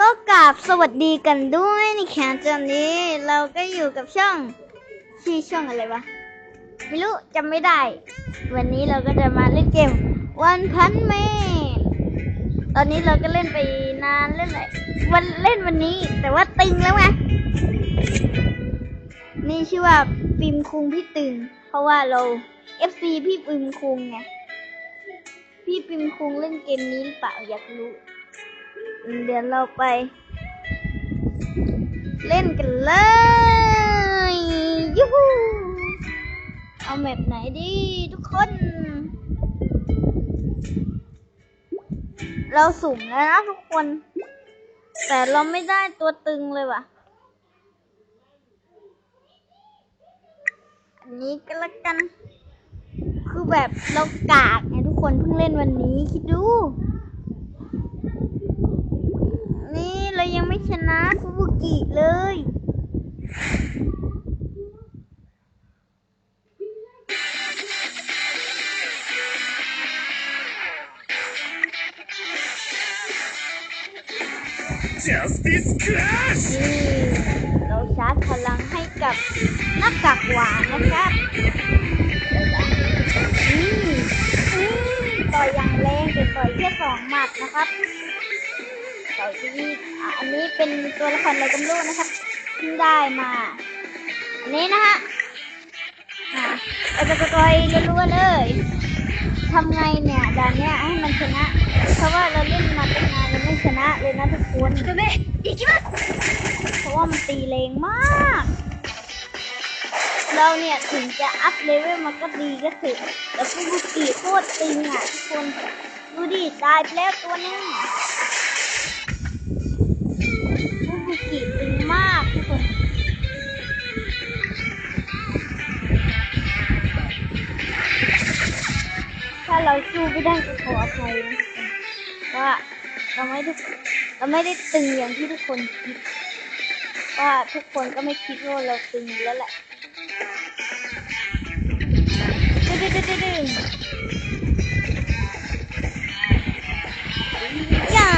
ก็กราบสวัสดีกันด้วยในแคนตอนนี้ เราก็อยู่กับช่องชื่อช่องอะไรวะ ไม่รู้จำไม่ได้ วันนี้เราก็จะมาเล่นเกมวันพันแมนตอนนี้เราก็เล่นไปนานเล่นอะไรวันเล่นวันนี้ แต่ว่าตึงแล้วไงนี่ชื่อว่าปิมคุงพี่ตึง เพราะว่าเรา FC พี่ปิมคุงไงพี่ปิมคุงเล่นเกมนี้หรือเปล่าอยากรู้ เดี๋ยวเราไป เล่นกันเลยยูฮูเอาแมปไหนดีทุกคน เราสุ่มแล้วนะทุกคน แต่เราไม่ได้ตัวตึงเลยว่ะ อันนี้ก็แล้วกัน คือแบบเรากากไงทุกคนเพิ่งเล่นวันนี้คิดดู นี่เรายังไม่ ชนะฟูบุกิเลย Justice Clash นี่เราชาร์จพลังให้กับหน้ากากหวานนะครับนี่นี่ต่อยอย่างแรงแต่ต่อยแค่สองหมัดนะครับ ต่อยที่อะอันนี้เป็นตัวละครอะไรก็ไม่รู้นะครับเพิ่งได้มา อันนี้นะฮะอะเราจะต่อยรัวๆเลยทำไงเนี่ยด่านเนี้ยให้มันชนะ เพราะว่าเราเล่นมาตั้งนานเราไม่ชนะเลยนะทุกคนเพราะว่ามันตีแรงมาก เราเนี่ยถึงจะอัพเลเวลมันก็ดีก็ถึงแต่ฟูบุกิโคตรตึงอะทุกคน ดูดิตายไปแล้วตัวหนึง เราสู้ไม่ได้ก็ขออภัยนะว่าเราไม่ได้เราไม่ได้ตึงอย่างที่ทุกคนคิด ว่าทุกคนก็ไม่คิดว่าเราตึงแล้วแหละดึงดึงดึงดึงย่า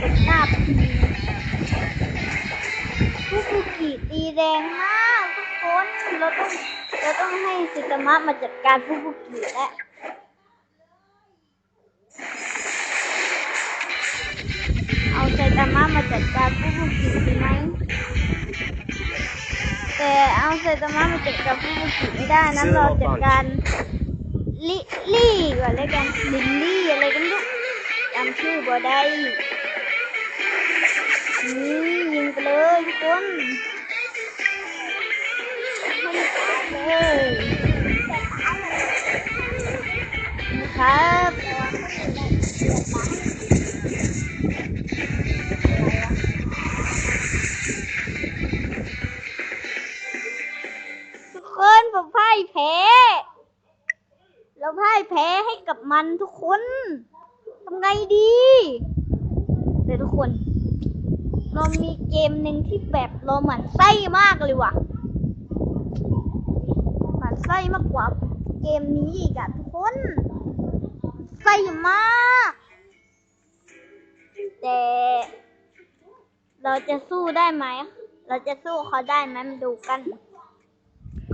กดหน้าพีผู้คุกิตีแรงมากทุกคนเราต้องเราต้องให้สิตมะมาจัดการผู้คุกิแล้ว อาไซตามะมาจัดการผู้บุกกิดีไหมแต่เอาไซตามะมาจัดการผู้บุกกิไม่ได้นั้นเราจัดการลิลี่ก่อนเลยกันลิลลี่อะไรกันลูกจำชื่อบ่ได้นี่ยิงไปเลยทุกคนให้มันตายเลย มันทุกคนทำไงดีเดี๋ยวทุกคน เรามีเกมหนึ่งที่แบบเราหมั่นไส้มากเลยว่ะหมั่นไส้มากกว่าเกมนี้อีกอะทุกคนไส้มาก แต่ เราจะสู้ได้ไหม เราจะสู้เขาได้ไหมมาดูกัน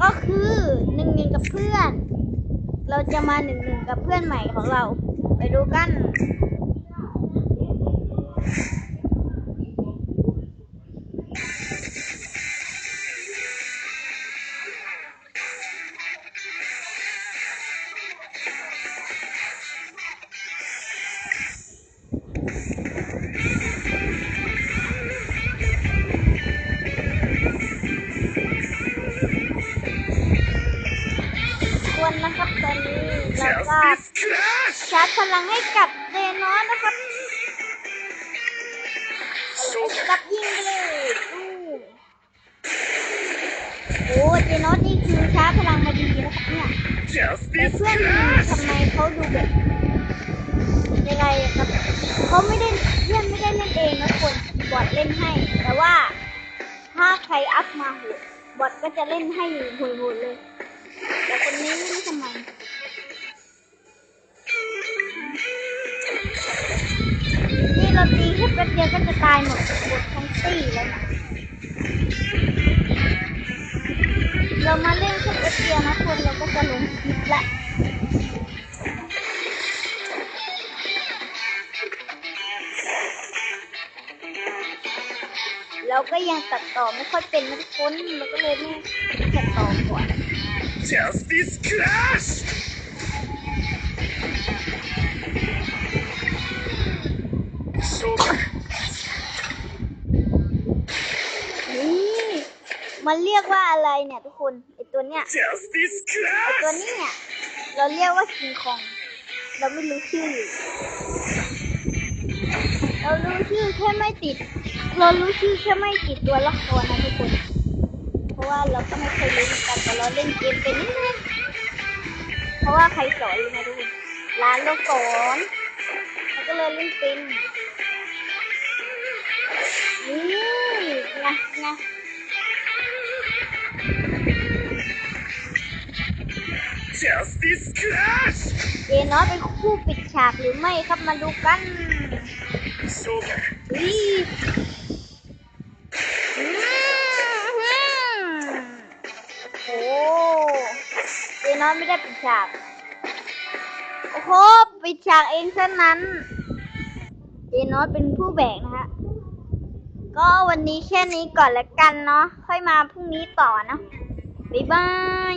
ก็คือหนึ่งหนึ่งกับเพื่อน เราจะมาหนึ่งหนึ่งกับเพื่อนใหม่ของเรา ไปดูกัน วรนะครับตอนนี้เราก็ชาร์จพลังให้กับเดนอสนะครับกับยิงเลยอู้โอ้เดนอสนี่คือชาร์จพลังมาดีนะครับเนี่ยแต่เพื่อนทำไมเขาดูแบบยังไงครับเขาไม่ได้เพื่อนไม่ได้เล่นเองนะคนบอทเล่นให้ แต่ว่าถ้าใครอัพมาบอทก็จะเล่นให้โหดๆเลย แต่คนนี้ไม่รู้ทำไมนี่เราตีแค่แป๊บเดียวก็จะตายหมดหมดทั้งตีแล้วนะเรามาเล่นแค่แป๊บเดียวนะคนเราก็จะลงคลิปละเราก็ยังตัดต่อไม่ค่อยเป็นนะทุกคนเราก็เลยไม่ตัดต่อก่อน Justice Clash 昇格นี่มันเรียกว่าอะไรเนี่ยทุกคนไอตัวเนี้ย Justice ไอตัว Clash นี้เนี่ยเราเรียกว่าคิงคองเราไม่รู้ชื่อ เรารู้ชื่อแค่ไม่ติด เรารู้ชื่อแค่ไม่ติดตัวละครนะทุกคน เพราะว่าเราก็ไม่เคยรู้เหมือนกัน แต่เราเล่นเกมเป็นนิดนึงเพราะว่าใครสอนรู้ไหมทุกคนร้านเราสอนเราก็เลยเล่นเป็นนี่ไงไง Justice Clash เจน้อยเป็นคู่ปิดฉากหรือไม่ครับมาดูกัน ฉาก โอ้โห ปิดฉากเองเท่านั้น เจนอสเป็นผู้แบกนะฮะ ก็วันนี้แค่นี้ก่อนละกันเนาะ ค่อยมาพรุ่งนี้ต่อนะ บ๊ายบาย